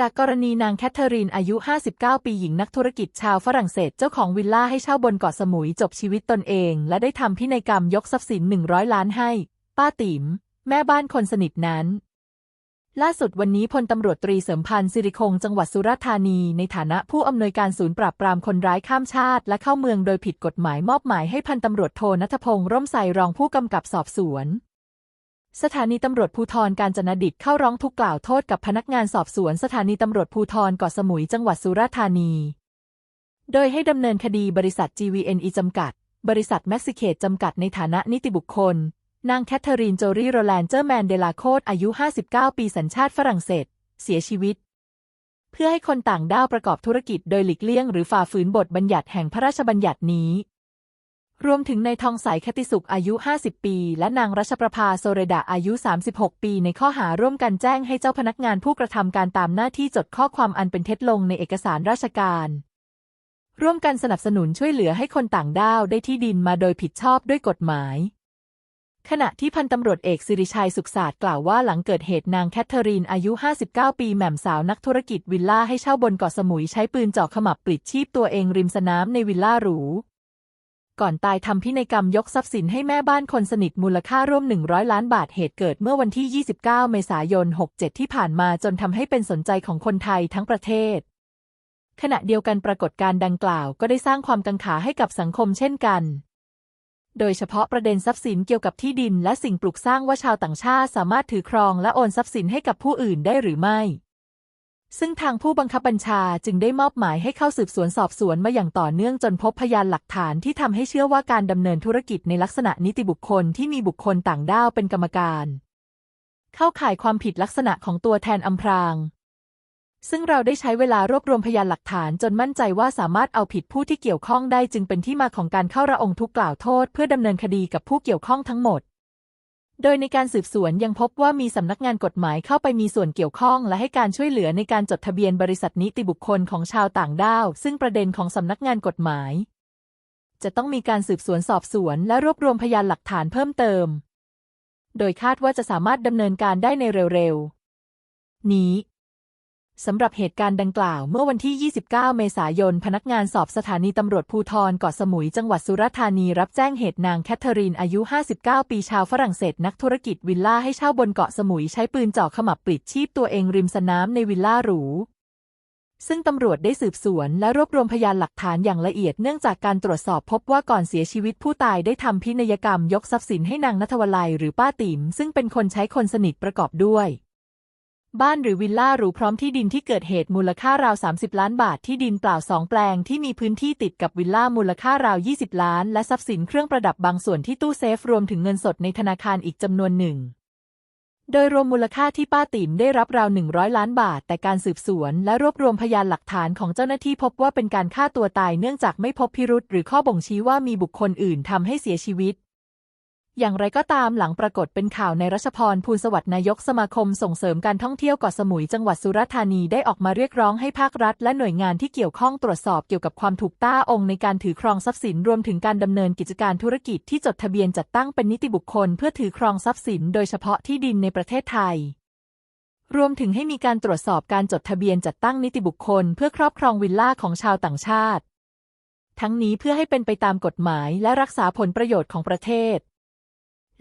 จากกรณีนางแคทเธอรีนอายุ 59 ปีหญิงนักธุรกิจชาวฝรั่งเศสเจ้าของวิลล่าให้เช่าบนเกาะสมุยจบชีวิตตนเอง และได้ทำพินัยกรรมยกทรัพย์สิน 100 ล้านให้ ป้าติ๋มแม่บ้านคนสนิทนั้น ล่าสุดวันนี้พลตำรวจตรีเสริมพันธ์สิริคงจังหวัดสุราษฎร์ธานี ในฐานะผู้อำนวยการศูนย์ปราบปรามคนร้ายข้ามชาติ และเข้าเมืองโดยผิดกฎหมายมอบหมายให้พันตำรวจโทนัทพงษ์ร่มใสรองผู้กำกับสอบสวน สถานีตำรวจภูธรการจนดิตเข้าร้องทุกข์กล่าวโทษกับพนักงานสอบสวนสถานีตำรวจภูธรเกาะสมุยจังหวัดสุราษฎร์ธานี โดยให้ดำเนินคดีบริษัท GVNE จำกัด บริษัทแม็กซิเคตจำกัดในฐานะนิติบุคคล นางแคทเธอรีนโจรีโรแลนเจอร์แมนเดลาโคดอายุ 59 ปีสัญชาติฝรั่งเศส เสียชีวิต เพื่อให้คนต่างด้าวประกอบธุรกิจโดยหลีกเลี่ยงหรือฝ่าฝืนบทบัญญัติแห่งพระราชบัญญัตินี้ รวมถึงในทองใสคติสุขอายุ 50 ปี และนางรัชประภาโซเรดาอายุ 36 ปีในข้อหาร่วมกันแจ้งให้เจ้าพนักงานผู้กระทำการตามหน้าที่จดข้อความอันเป็นเท็จลงในเอกสารราชการ ร่วมกันสนับสนุนช่วยเหลือให้คนต่างด้าวได้ที่ดินมาโดยผิดชอบด้วยกฎหมาย ขณะที่พันตำรวจเอกสิริชัยสุขศาสตร์กล่าวว่าหลังเกิดเหตุนางแคทเธอรีนอายุ 59 ปีแหม่มสาวนักธุรกิจวิลล่าให้เช่าบนเกาะสมุยใช้ปืนเจาะขมับปลิดชีพตัวเองริมสนามในวิลล่าหรู ก่อนตายทำพินัยกรรมยกทรัพย์สินให้แม่บ้านคนสนิทมูลค่าร่วม 100 ล้านบาทเหตุเกิดเมื่อวันที่ 29 เมษายน 67 ที่ผ่านมาจนทำให้เป็นสนใจของคนไทยทั้งประเทศ ขณะเดียวกันปรากฏการดังกล่าวก็ได้สร้างความกังขาให้กับสังคมเช่นกัน โดยเฉพาะประเด็นทรัพย์สินเกี่ยวกับที่ดินและสิ่งปลูกสร้างว่าชาวต่างชาติสามารถถือครองและโอนทรัพย์สินให้กับผู้อื่นได้หรือไม่ ซึ่งทางผู้บังคับบัญชาจึงได้มอบหมายให้เข้าสืบสวนสอบสวนมาอย่างต่อเนื่องจนพบพยานหลักฐานที่ทำให้เชื่อว่าการดำเนินธุรกิจในลักษณะนิติบุคคลที่มีบุคคลต่างด้าวเป็นกรรมการ เข้าข่ายความผิดลักษณะของตัวแทนอำพราง ซึ่งเราได้ใช้เวลารวบรวมพยานหลักฐานจนมั่นใจว่าสามารถเอาผิดผู้ที่เกี่ยวข้องได้จึงเป็นที่มาของการเข้าระองทุกกล่าวโทษ เพื่อดำเนินคดีกับผู้เกี่ยวข้องทั้งหมด โดยในการสืบสวนยังพบว่ามีสำนักงานกฎหมายเข้าไปมีส่วนเกี่ยวข้อง และให้การช่วยเหลือในการจดทะเบียนบริษัทนิติบุคคลของชาวต่างด้าว ซึ่งประเด็นของสำนักงานกฎหมาย จะต้องมีการสืบสวนสอบสวน และรวบรวมพยานหลักฐานเพิ่มเติม โดยคาดว่าจะสามารถดำเนินการได้ในเร็วๆ นี้ สำหรับเหตุการณ์ดังกล่าวเมื่อวันที่ 29 เมษายน พนักงานสอบสถานีตำรวจภูธรเกาะสมุย จังหวัดสุราษฎร์ธานีรับแจ้งเหตุนางแคทเธอรีนอายุ 59 ปีชาวฝรั่งเศสนักธุรกิจวิลล่าให้เช่าบนเกาะสมุยใช้ปืนเจาะขมับปลิดชีพตัวเองริมสนามในวิลล่าหรูซึ่งตำรวจได้สืบสวนและรวบรวมพยานหลักฐานอย่างละเอียดเนื่องจากการตรวจสอบพบว่าก่อนเสียชีวิตผู้ตายได้ทำพินัยกรรมยกทรัพย์สินให้นางนัทวลัยหรือป้าติ๋มซึ่งเป็นคนใช้คนสนิทประกอบด้วย บ้านหรือวิลล่าหรูพร้อมที่ดินที่เกิดเหตุมูลค่าราว 30 ล้านบาทที่ดินเปล่าสองแปลงที่มีพื้นที่ติดกับวิลล่ามูลค่าราว 20 ล้าน และทรัพย์สินเครื่องประดับบางส่วนที่ตู้เซฟรวมถึงเงินสดในธนาคารอีกจำนวนหนึ่ง โดยรวมมูลค่าที่ป้าติ๋มได้รับราว 100 ล้านบาท แต่การสืบสวนและรวบรวมพยานหลักฐานของเจ้าหน้าที่พบว่าเป็นการฆ่าตัวตายเนื่องจากไม่พบพิรุษหรือข้อบ่งชี้ว่ามีบุคคลอื่นทำให้เสียชีวิต อย่างไรก็ตามหลังปรากฏเป็นข่าวในรัชพรภูลสวัสดิ์นายกสมาคมส่งเสริมการท่องเที่ยวเกาะสมุยจังหวัดสุราษฎร์ธานีได้ออกมาเรียกร้องให้ภาครัฐ และหน่วยงานที่เกี่ยวข้องตรวจสอบเกี่ยวกับความถูกต้าองค์ในการถือครองทรัพย์สินรวมถึงการดำเนินกิจการธุรกิจที่จดทะเบียนจัดตั้งเป็นนิติบุคคลเพื่อถือครองทรัพย์สินโดยเฉพาะที่ดินในประเทศไทยรวมถึงให้มีการตรวจสอบการจดทะเบียนจัดตั้งนิติบุคคล เพื่อครอบครองวิลล่าของชาวต่างชาติ ทั้งนี้เพื่อให้เป็นไปตามกฎหมายและรักษาผลประโยชน์ของประเทศ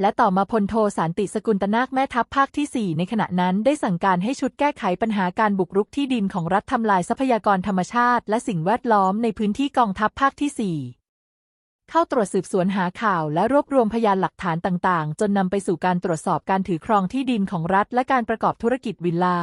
และต่อมาพลโทสารติสกุลตนาคแม่ทัพภาคที่ 4 ในขณะนั้นได้สั่งการให้ชุดแก้ไขปัญหาการบุกรุกที่ดินของรัฐทำลายทรัพยากรธรรมชาติ และสิ่งแวดล้อมในพื้นที่กองทัพภาคที่ 4 เข้าตรวจสืบสวนหาข่าวและรวบรวมพยานหลักฐานต่างๆ จนนำไปสู่การตรวจสอบการถือครองที่ดินของรัฐ และการประกอบธุรกิจวิลล่า